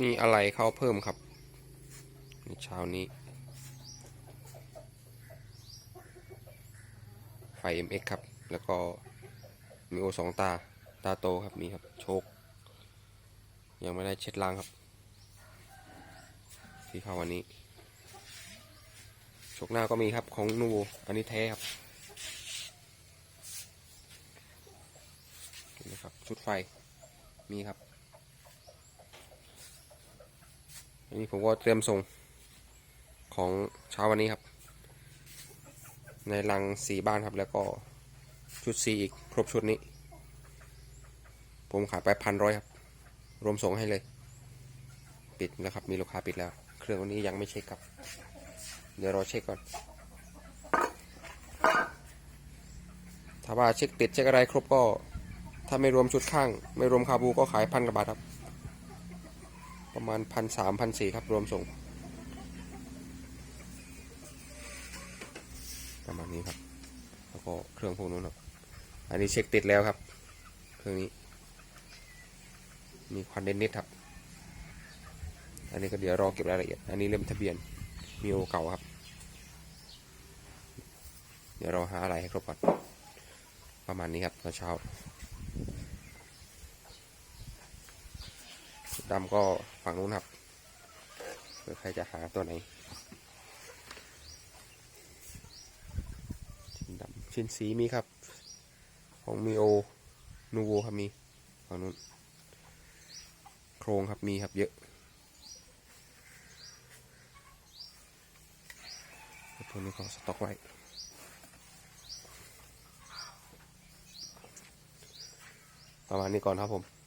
มีอะไรเข้าเพิ่มครับในเช้านี้ ไฟ MX ครับ แล้วก็มีโอสองตา ตาโตครับ มีครับ โชค ยังไม่ได้เช็ดล้างครับ ที่เข้าวันนี้ โชคหน้าก็มีครับของนูอันนี้แท้ครับนี่ครับชุดไฟ มีครับ อันนี้ผมก็เตรียมส่งของเช้าวันนี้ครับ ในรังสีบ้านครับ แล้วก็ชุดสีอีกครบชุดนี้ ผมขายไปพันร้อยครับ รวมส่งให้เลย ปิดแล้วครับ มีลูกค้าปิดแล้ว เครื่องวันนี้ยังไม่เช็คครับ เดี๋ยวรอเช็คก่อน ถ้าว่าเช็คติดเช็คอะไรครบก็ ถ้าไม่รวมชุดข้าง ไม่รวมคาบูก็ขายพันกว่าบาทครับ ประมาณพันสามพันสี่ครับรวมส่ง ประมาณนี้ครับ แล้วก็เครื่องพวกนู้นครับ อันนี้เช็คติดแล้วครับ เครื่องนี้ มีควันเด่นนิดครับ อันนี้ก็เดี๋ยวรอเก็บรายละเอียด อันนี้เล่มทะเบียน มีโอเก่าครับ เดี๋ยวเราหาอะไรให้ครบก่อนประมาณนี้ครับตอนเช้า ดำก็ฝั่งนู้นครับเผื่อใครจะหาตัวไหน ชิ้นดำชิ้นสีมีครับ ของมีโอนูโวครับมีฝั่งนู้น โครงครับมีครับเยอะพวกนี้ก็สต็อกไว้ประมาณนี้ก่อนครับผม